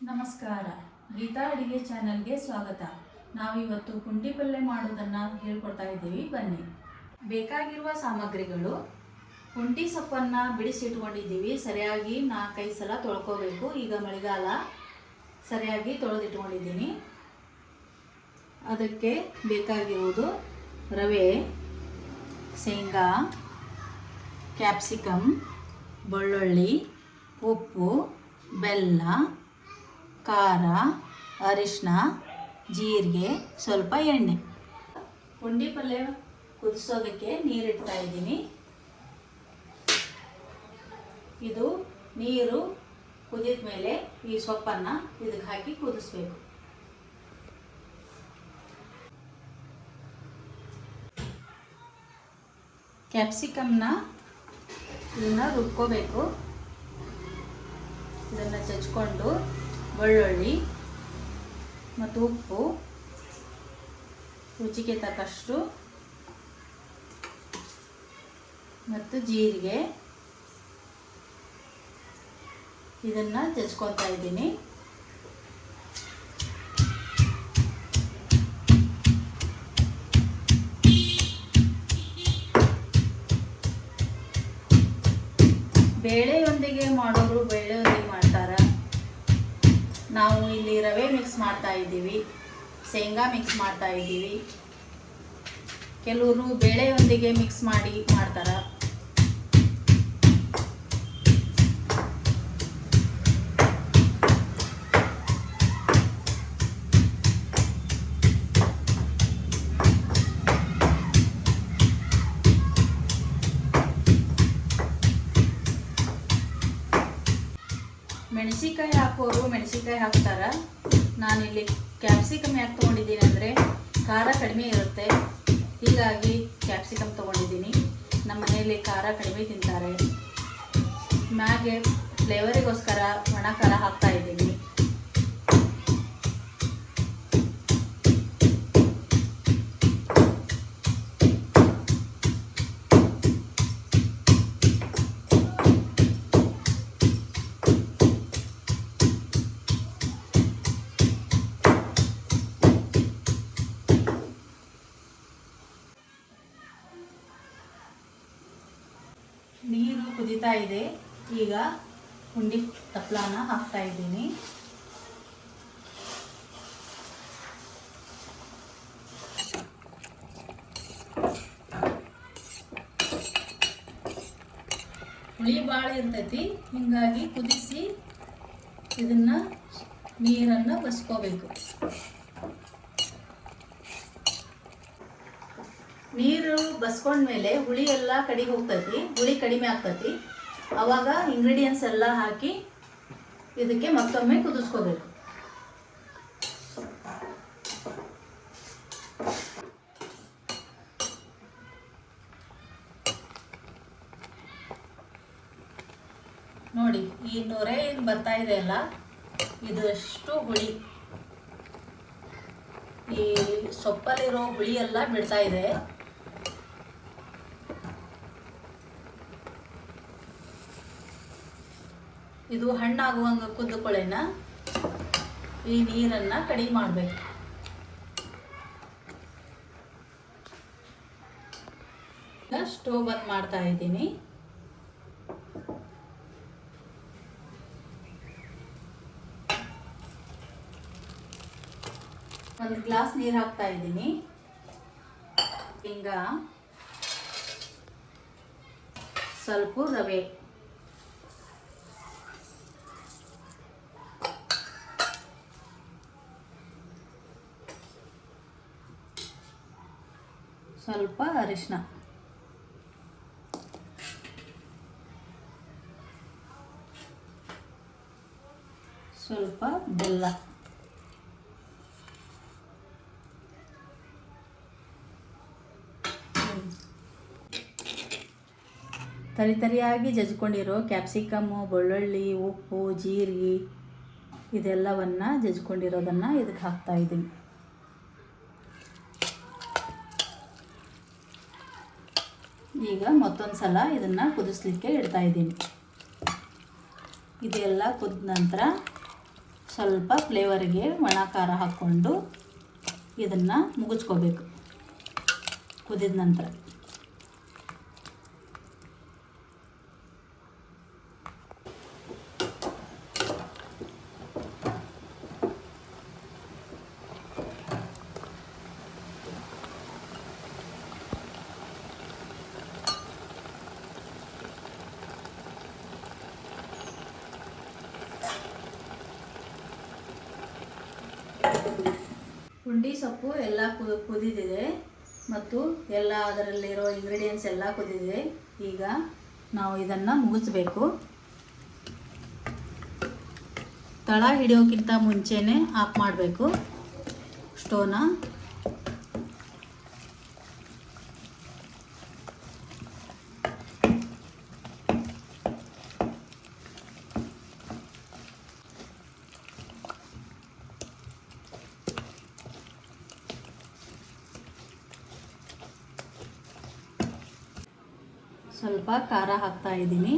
ನಮಸ್ಕಾರ. ಗೀತಾ ಅಡಿಗೆ ಚಾನಲ್ಗೆ ಸ್ವಾಗತ. ನಾವಿವತ್ತು ಪುಂಡಿ ಪಲ್ಯ ಮಾಡೋದನ್ನು ಹೇಳ್ಕೊಡ್ತಾ ಇದ್ದೀವಿ. ಬನ್ನಿ. ಬೇಕಾಗಿರುವ ಸಾಮಗ್ರಿಗಳು. ಪುಂಡಿ ಸೊಪ್ಪನ್ನು ಬಿಡಿಸಿಟ್ಕೊಂಡಿದ್ದೀವಿ. ಸರಿಯಾಗಿ ನಾಲ್ಕೈದು ಸಲ ತೊಳ್ಕೋಬೇಕು. ಈಗ ಮಳೆಗಾಲ ಸರಿಯಾಗಿ ತೊಳೆದಿಟ್ಕೊಂಡಿದ್ದೀನಿ. ಅದಕ್ಕೆ ಬೇಕಾಗಿರುವುದು ರವೆ, ಶೇಂಗಾ, ಕ್ಯಾಪ್ಸಿಕಮ್, ಬೆಳ್ಳುಳ್ಳಿ, ಉಪ್ಪು, ಬೆಲ್ಲ ಖಾರ ಅರಿಶಿನ ಜೀರಿಗೆ, ಸ್ವಲ್ಪ ಎಣ್ಣೆ. ಪುಂಡಿ ಪಲ್ಯ ಕುದಿಸೋದಕ್ಕೆ ನೀರಿಡ್ತಾ ಇದ್ದೀನಿ. ಇದು ನೀರು ಕುದಿದ ಮೇಲೆ ಈ ಸೊಪ್ಪನ್ನು ಇದಕ್ಕೆ ಹಾಕಿ ಕುದಿಸ್ಬೇಕು. ಕ್ಯಾಪ್ಸಿಕಮ್ನ ಇದನ್ನು ರುಬ್ಕೋಬೇಕು. ಇದನ್ನು ಚಚ್ಕೊಂಡು ಬೆಳ್ಳುಳ್ಳಿ ಮತ್ತು ಉಪ್ಪು. ರುಚಿಗೆ ತಕ್ಕಷ್ಟು. ಮತ್ತು ಜೀರಿಗೆ. ಇದನ್ನು ಜಜ್ಕೊತಾ ಇದ್ದೀನಿ. ಬೇಳೆಯೊಂದಿಗೆ ಮಾಡೋರು ಮಾಡ್ತಾರೆ ನಾವು ಇಲ್ಲಿ ರವೆ ಮಿಕ್ಸ್ ಮಾಡ್ತಾ ಇದ್ದೀವಿ. ಶೇಂಗಾ ಮಿಕ್ಸ್ ಮಾಡ್ತಾ ಇದ್ದೀವಿ. ಕೆಲವರು ಬೇಳೆಯೊಂದಿಗೆ ಮಿಕ್ಸ್ ಮಾಡಿ ಮಾಡ್ತಾರೆ. ಮೆಣಸಿಕಾಯಿ ಹಾಕೋರು ಮೆಣಸಿಕಾಯಿ ಹಾಕ್ತಾರ. ನಾನಿಲ್ಲಿ ಕ್ಯಾಪ್ಸಿಕಮ್ ಯಾಕೆ ತೊಗೊಂಡಿದ್ದೀನಿ ಅಂದರೆ ಖಾರ ಕಡಿಮೆ ಇರುತ್ತೆ. ಹೀಗಾಗಿ ಕ್ಯಾಪ್ಸಿಕಮ್ ತೊಗೊಂಡಿದ್ದೀನಿ. ನಮ್ಮ ಮನೆಯಲ್ಲಿ ಖಾರ ಕಡಿಮೆ ತಿಂತಾರೆ. ಮ್ಯಾಗೆ ಫ್ಲೇವರಿಗೋಸ್ಕರ ಒಣ ಖಾರ ಹಾಕ್ತಾ ಇದ್ದೀನಿ. ಹುಂಡಿ ತಪ್ಲಾನ ಹಾಕ್ತಾ ಇದ್ದೀನಿ. ಹುಳಿ ಭಾಳ ಇರ್ತೈತಿ, ಹಿಂಗಾಗಿ ಕುದಿಸಿ ಇದನ್ನ ನೀರನ್ನು ಬಸ್ಕೋಬೇಕು. ನೀರು ಬಸ್ಕೊಂಡ್ಮೇಲೆ ಹುಳಿ ಎಲ್ಲ ಕಡಿಗೆ ಹೋಗ್ತೈತಿ, ಹುಳಿ ಕಡಿಮೆ ಆಗ್ತೈತಿ. ಅವಾಗ ಇಂಗ್ರೀಡಿಯೆಂಟ್ಸ್ ಎಲ್ಲ ಹಾಕಿ ಇದಕ್ಕೆ ಮತ್ತೊಮ್ಮೆ ಕುದಿಸ್ಕೋಬೇಕು. ನೋಡಿ, ಈ ನೊರೆ ಏನು ಬರ್ತಾ ಇದೆ ಅಲ್ಲ? ಇದಷ್ಟು ಹುಳಿ. ಈ ಸೊಪ್ಪಲ್ಲಿರೋ ಹುಳಿ ಎಲ್ಲ ಬಿಡ್ತಾ ಇದೆ. ಇದು ಹಣ್ಣಾಗುವಂಗ ಕುದ್ದುಕೊಳ್ಳೆನ ಈ ನೀರನ್ನ ಕಡಿಮೆ ಮಾಡಬೇಕು. ಸ್ಟೋವ್ ಬಂದ್ ಮಾಡ್ತಾ ಇದ್ದೀನಿ. ಒಂದು ಗ್ಲಾಸ್ ನೀರು ಹಾಕ್ತಾ ಇದ್ದೀನಿ. ಹಿಂಗ. ಸ್ವಲ್ಪ ರವೆ. ಸ್ವಲ್ಪ ಅರಿಶಿನ. ಸ್ವಲ್ಪ ಬೆಲ್ಲ. ತರಿ ತರಿಯಾಗಿ ಜಜ್ಕೊಂಡಿರೋ ಕ್ಯಾಪ್ಸಿಕಮ್ಮು ಬೆಳ್ಳುಳ್ಳಿ, ಉಪ್ಪು, ಜೀರಿಗೆ, ಇದೆಲ್ಲವನ್ನು ಜಜ್ಕೊಂಡಿರೋದನ್ನು ಇದಕ್ಕೆ ಹಾಕ್ತಾ ಈಗ ಮತ್ತೊಂದು ಸಲ ಇದನ್ನು ಕುದಿಸ್ಲಿಕ್ಕೆ ಇಡ್ತಾ ಇದ್ದೀನಿ. ಇದೆಲ್ಲ ಕುದ ನಂತರ ಸ್ವಲ್ಪ ಫ್ಲೇವರಿಗೆ ಒಣ ಖಾರ ಹಾಕ್ಕೊಂಡು ಇದನ್ನು ಮುಗಿಸ್ಕೋಬೇಕು ಕುದಿದ ನಂತರ. ಪುಂಡಿ ಸೊಪ್ಪು ಎಲ್ಲ ಕುದಿದಿದೆ ಮತ್ತು ಎಲ್ಲ ಅದರಲ್ಲಿರೋ ಇಂಗ್ರೀಡಿಯೆಂಟ್ಸ್ ಎಲ್ಲ ಕುದಿದಿದೆ. ಈಗ ನಾವು ಇದನ್ನು ಮುಗಿಸ್ಬೇಕು. ತಳ ಹಿಡಿಯೋಕ್ಕಿಂತ ಮುಂಚೆನೇ ಆಫ್ ಮಾಡಬೇಕು. ಸ್ಟೋವ್ನ ಸ್ವಲ್ಪ ಖಾರ ಹಾಕ್ತಾ ಇದ್ದೀನಿ.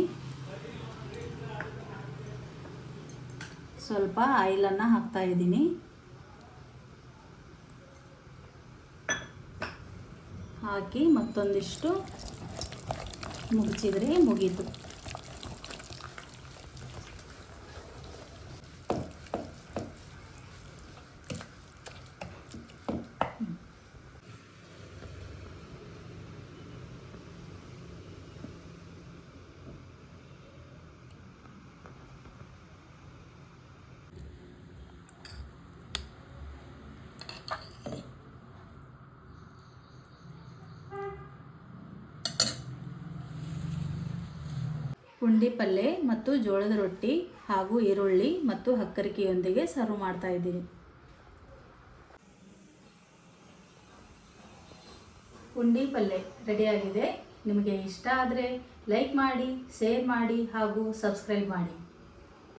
ಸ್ವಲ್ಪ ಆಯಿಲನ್ನು ಹಾಕ್ತಾ ಇದ್ದೀನಿ. ಹಾಕಿ ಮತ್ತೊಂದಿಷ್ಟು ಮುಗಿಸಿದ್ರೆ ಮುಗೀತು. ಪುಂಡಿ ಪಲ್ಯ ಮತ್ತು ಜೋಳದ ರೊಟ್ಟಿ ಹಾಗೂ ಈರುಳ್ಳಿ ಮತ್ತು ಹಕ್ಕರಿಕೆಯೊಂದಿಗೆ ಸರ್ವ್ ಮಾಡ್ತಾ ಇದ್ದೀನಿ. ಪುಂಡಿ ಪಲ್ಯ ರೆಡಿಯಾಗಿದೆ. ನಿಮಗೆ ಇಷ್ಟ ಆದರೆ ಲೈಕ್ ಮಾಡಿ, ಶೇರ್ ಮಾಡಿ ಹಾಗೂ ಸಬ್ಸ್ಕ್ರೈಬ್ ಮಾಡಿ.